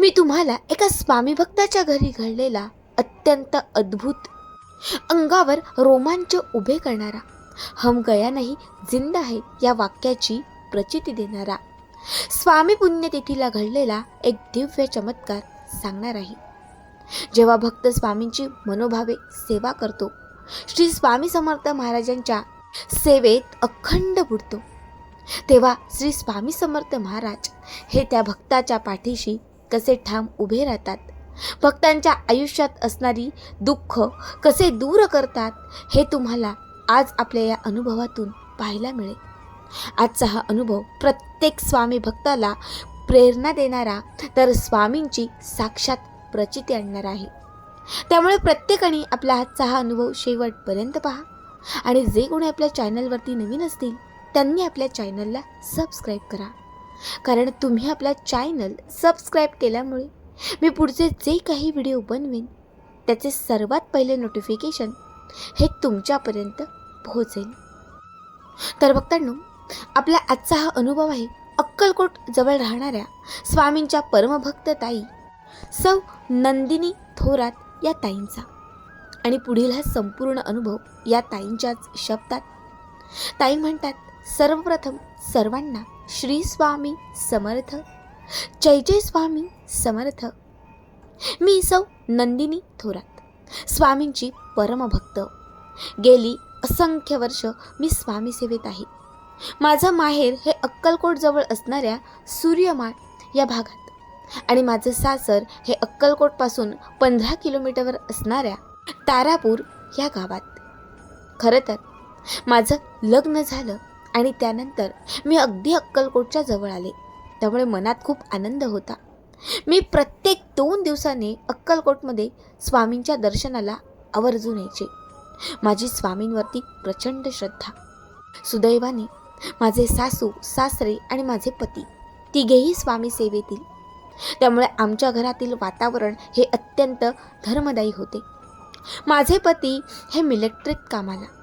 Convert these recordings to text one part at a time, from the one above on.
मी तुम्हाला एका स्वामी भक्ताच्या घरी घडलेला अत्यंत अद्भुत अंगावर रोमांच उभे करणारा हम गया नाही जिंद आहे या वाक्याची प्रचिती देणारा स्वामी पुण्यतिथीला घडलेला एक दिव्य चमत्कार सांगणार आहे. जेव्हा भक्त स्वामींची मनोभावे सेवा करतो श्री स्वामी समर्थ महाराजांच्या सेवेत अखंड बुडतो तेव्हा श्री स्वामी समर्थ महाराज हे त्या भक्ताच्या पाठीशी कसे ठाम उभे राहतात? भक्तांच्या आयुष्यात असणारी दुःख कसे दूर करतात हे तुम्हाला आज आपल्या या अनुभवातून पाहायला मिळेल. आजचा हा अनुभव प्रत्येक स्वामी भक्ताला प्रेरणा देणारा तर स्वामींची साक्षात प्रचिती आणणार आहे. त्यामुळे प्रत्येकाने आपला आजचा हा अनुभव शेवटपर्यंत पहा. आणि जे कोणी आपल्या चॅनलवरती नवीन असतील त्यांनी आपल्या चॅनलला सबस्क्राईब करा. कारण तुम्ही आपला चॅनल सबस्क्राईब केल्यामुळे मी पुढचे जे काही व्हिडिओ बनवेन त्याचे सर्वात पहिले नोटिफिकेशन हे तुमच्यापर्यंत पोहोचेल. तर बघतांनो आपला आजचा हा अनुभव आहे अक्कलकोट जवळ राहणाऱ्या स्वामींच्या परमभक्त ताई सौ नंदिनी थोरात या ताईंचा. आणि पुढील हा संपूर्ण अनुभव या ताईंच्याच शब्दात. ताई म्हणतात सर्वप्रथम सर्वांना श्री स्वामी समर्थ. जय जय स्वामी समर्थ. मी सौ नंदिनी थोरात स्वामींची परमभक्त. गेली असंख्य वर्ष मी स्वामी सेवेत आहे. माझं माहेर हे अक्कलकोटजवळ असणाऱ्या सूर्यमाळ या भागात आणि माझं सासर हे अक्कलकोटपासून पंधरा किलोमीटरवर असणाऱ्या तारापूर या गावात. खरं तर माझं लग्न झालं आणि त्यानंतर मी अगदी अक्कलकोटच्या जवळ आले. त्यामुळे मनात खूप आनंद होता. मी प्रत्येक दोन दिवसांनी अक्कलकोटमध्ये स्वामींच्या दर्शनाला आवर्जून यायचे. माझी स्वामींवरती प्रचंड श्रद्धा. सुदैवाने माझे सासू सासरे आणि माझे पती तिघेही स्वामी सेवेतील. त्यामुळे आमच्या घरातील वातावरण हे अत्यंत धर्मदायी होते. माझे पती हे मिलिटरीत कामाला.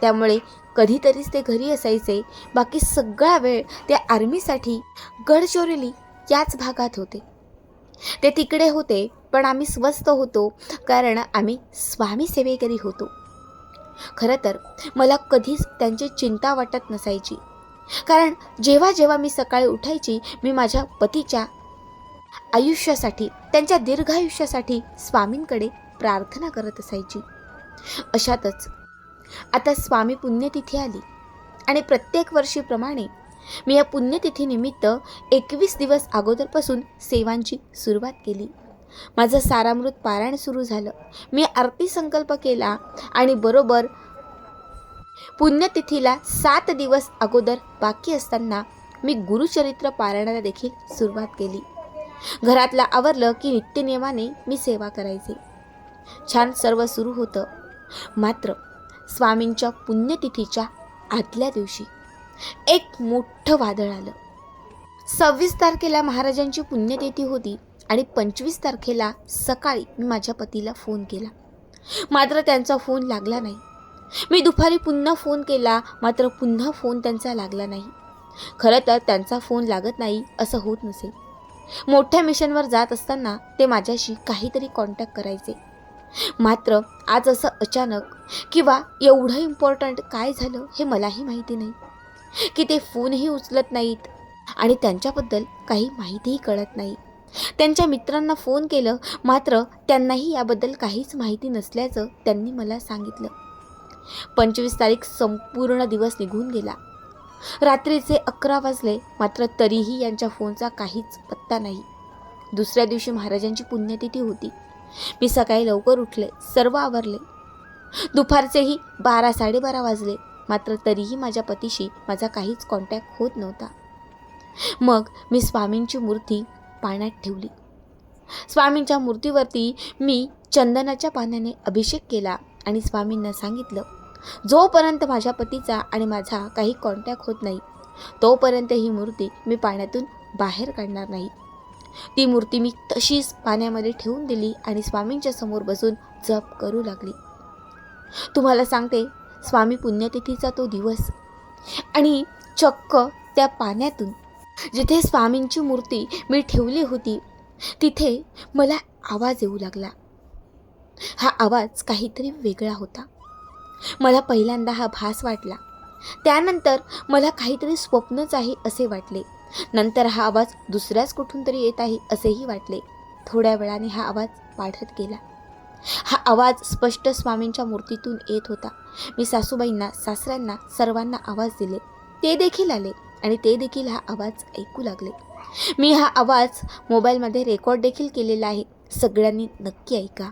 त्यामुळे कधीतरीच ते घरी असायचे. बाकी सगळा वेळ ते आर्मीसाठी गडचिरोली याच भागात होते. ते तिकडे होते पण आम्ही स्वस्थ होतो कारण आम्ही स्वामी सेवेकरी होतो. खरं तर मला कधीच त्यांची चिंता वाटत नसायची. कारण जेव्हा जेव्हा मी सकाळी उठायची मी माझ्या पतीच्या आयुष्यासाठी त्यांच्या दीर्घायुष्यासाठी स्वामींकडे प्रार्थना करत असायची. अशातच आता स्वामी पुण्यतिथी आली. आणि प्रत्येक वर्षीप्रमाणे मी या पुण्यतिथीनिमित्त एकवीस दिवस अगोदरपासून सेवांची सुरुवात केली. माझं सारामृत पारायण सुरू झालं. मी आरती संकल्प केला आणि बरोबर पुण्यतिथीला सात दिवस अगोदर बाकी असताना मी गुरुचरित्र पारायणाला देखील सुरुवात केली. घरातलं आवरलं की नित्यनियमाने मी सेवा करायचे. छान सर्व सुरू होतं. मात्र स्वामींच्या पुण्यतिथीच्या आदल्या दिवशी एक मोठं वादळ आलं. सव्वीस तारखेला महाराजांची पुण्यतिथी होती आणि पंचवीस तारखेला सकाळी मी माझ्या पतीला फोन केला. मात्र त्यांचा फोन लागला नाही. मी दुपारी पुन्हा फोन केला मात्र पुन्हा फोन त्यांचा लागला नाही. खरं तर त्यांचा फोन लागत नाही असं होत नसेल मोठ्या मिशनवर जात असताना ते माझ्याशी काहीतरी कॉन्टॅक्ट करायचे. मात्र आज असं अचानक किंवा एवढं इम्पॉर्टंट काय झालं हे मलाही माहिती नाही. की ते फोनही उचलत नाहीत आणि त्यांच्याबद्दल काही माहितीही कळत नाही. त्यांच्या मित्रांना फोन केलं मात्र त्यांनाही याबद्दल काहीच माहिती नसल्याचं त्यांनी मला सांगितलं. पंचवीस तारीख संपूर्ण दिवस निघून गेला. रात्रीचे अकरा वाजले मात्र तरीही यांच्या फोनचा काहीच पत्ता नाही. दुसऱ्या दिवशी महाराजांची पुण्यतिथी होती. मी सकाळी लवकर उठले सर्व आवरले. दुपारचेही बारा साडेबारा वाजले मात्र तरीही माझ्या पतीशी माझा काहीच कॉन्टॅक्ट होत नव्हता. मग मी स्वामींची मूर्ती पाण्यात ठेवली. स्वामींच्या मूर्तीवरती मी चंदनाच्या पाण्याने अभिषेक केला आणि स्वामींना सांगितलं जोपर्यंत माझ्या पतीचा आणि माझा काही कॉन्टॅक्ट होत नाही तोपर्यंत ही मूर्ती मी पाण्यातून बाहेर काढणार नाही. ती मूर्ती मी तशीच पाण्यामध्ये ठेवून दिली आणि स्वामींच्या समोर बसून जप करू लागली. तुम्हाला सांगते स्वामी पुण्यतिथीचा तो दिवस. आणि चक्क त्या पाण्यातून जिथे स्वामींची मूर्ती मी ठेवली होती तिथे मला आवाज येऊ लागला. हा आवाज काहीतरी वेगळा होता. मला पहिल्यांदा हा भास वाटला. त्यानंतर मला काहीतरी स्वप्नच आहे असे वाटले. नंतर हा आवाज दुसऱ्याच कुठून तरी येत आहे असेही वाटले. थोड्या वेळाने हा आवाज वाढत गेला. हा आवाज स्पष्ट स्वामींच्या मूर्तीतून येत होता. मी सासूबाईंना सासऱ्यांना सर्वांना आवाज दिले. ते देखील आले आणि ते देखील हा आवाज ऐकू लागले. मी हा आवाज मोबाईलमध्ये रेकॉर्ड देखील केलेला आहे. सगळ्यांनी नक्की ऐका.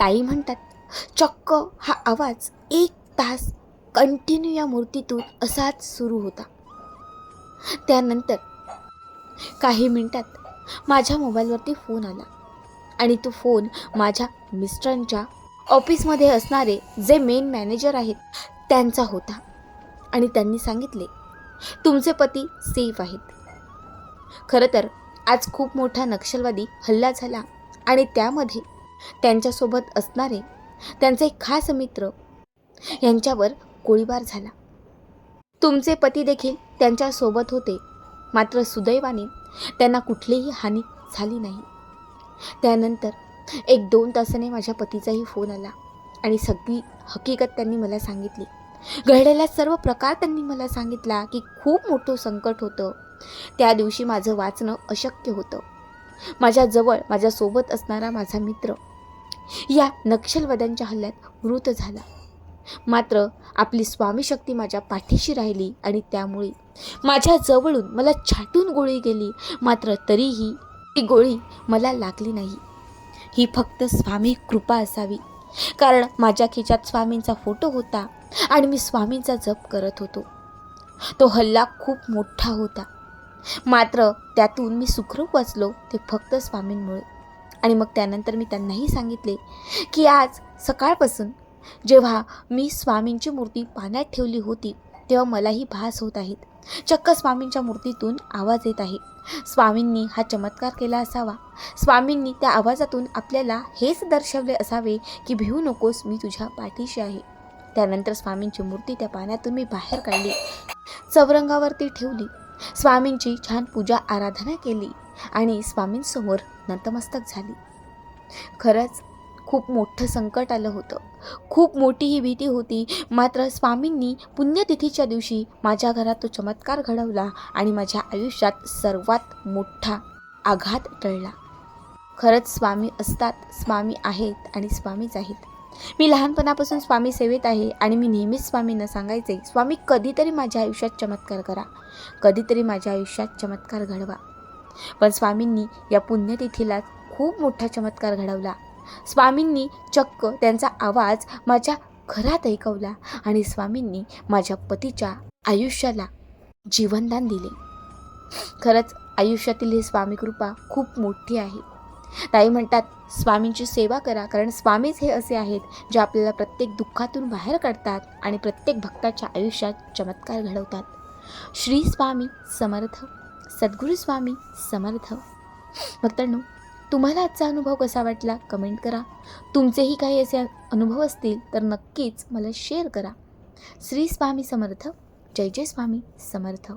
ताई म्हणतात चक्क हा आवाज एक तास कंटिन्यू या मूर्तीतून असाच सुरू होता. त्यानंतर काही मिनिटात माझ्या मोबाईलवरती फोन आला आणि तो फोन माझ्या मिस्टरांच्या ऑफिसमध्ये असणारे जे मेन मॅनेजर आहेत त्यांचा होता आणि त्यांनी सांगितले तुमचे पती सेफ आहेत. खरं तर आज खूप मोठा नक्षलवादी हल्ला झाला आणि त्यामध्ये त्यांच्यासोबत असणारे त्यांचे खास मित्र यांच्यावर गोळीबार झाला. तुमचे पती देखील त्यांच्यासोबत होते. मात्र सुदैवाने त्यांना कुठलीही हानी झाली नाही. त्यानंतर एक दोन तासाने माझ्या पतीचाही फोन आला आणि सगळी हकीकत त्यांनी मला सांगितली. घडलेला सर्व प्रकार त्यांनी मला सांगितला की खूप मोठं संकट होतं. त्या दिवशी माझं वाचणं अशक्य होतं. माझ्याजवळ माझ्यासोबत असणारा माझा मित्र या नक्षलवाद्यांच्या हल्ल्यात मृत झाला. मात्र आपली स्वामी शक्ती माझ्या पाठीशी राहिली आणि त्यामुळे माझ्या जवळून मला छाटून गोळी गेली. मात्र तरीही ती गोळी मला लागली नाही. ही फक्त स्वामी कृपा असावी. कारण माझ्या खिच्यात स्वामींचा फोटो होता आणि मी स्वामींचा जप करत होतो. तो हल्ला खूप मोठा होता. मात्र त्यातून मी सुखरूप वाचलो ते फक्त स्वामींमुळे. आणि मग त्यानंतर मी त्यांनाही सांगितले की आज सकाळपासून जेव्हा मी स्वामींची मूर्ती पाण्यात ठेवली होती तेव्हा मलाही भास होत आहेत चक्क स्वामींच्या मूर्तीतून आवाज येत आहे. स्वामींनी हा चमत्कार केला असावा. स्वामींनी त्या आवाजातून आपल्याला हेच दर्शवले असावे की भिवू नकोस मी तुझ्या पाठीशी आहे. त्यानंतर स्वामींची मूर्ती त्या पाण्यातून मी बाहेर काढली. चौरंगावरती ठेवली. स्वामींची छान पूजा आराधना केली आणि स्वामींसमोर नतमस्तक झाली. खरंच खूप मोठं संकट आलं होतं. खूप मोठी ही भीती होती. मात्र स्वामींनी पुण्यतिथीच्या दिवशी माझ्या घरात तो चमत्कार घडवला आणि माझ्या आयुष्यात सर्वात मोठा आघात टळला. खरंच स्वामी असतात स्वामी आहेत आणि स्वामीच आहेत. मी लहानपणापासून स्वामी सेवेत आहे आणि मी नेहमीच स्वामींना सांगायचे स्वामी कधीतरी माझ्या आयुष्यात चमत्कार करा. कधीतरी माझ्या आयुष्यात चमत्कार घडवा. पण स्वामींनी या पुण्यतिथीला खूप मोठा चमत्कार घडवला. स्वामींनी चक्क त्यांचा आवाज माझ्या घरात ऐकवला आणि स्वामींनी माझ्या पतीच्या आयुष्याला जीवनदान दिले. खरंच आयुष्यातील ही स्वामी कृपा खूप मोठी आहे. ताई म्हणतात स्वामींची सेवा करा कारण स्वामीच हे असे आहेत जे आपल्याला प्रत्येक दुःखातून बाहेर काढतात आणि प्रत्येक भक्ताच्या आयुष्यात चमत्कार घडवतात. श्री स्वामी समर्थ सद्गुरू स्वामी समर्थ. भक्तांनो तुम्हाला आजचा अनुभव कसा वाटला? कमेंट करा. तुमचेही काही असे अनुभव असतील तर नक्कीच मला शेअर करा. श्री स्वामी समर्थ जय जय स्वामी समर्थ.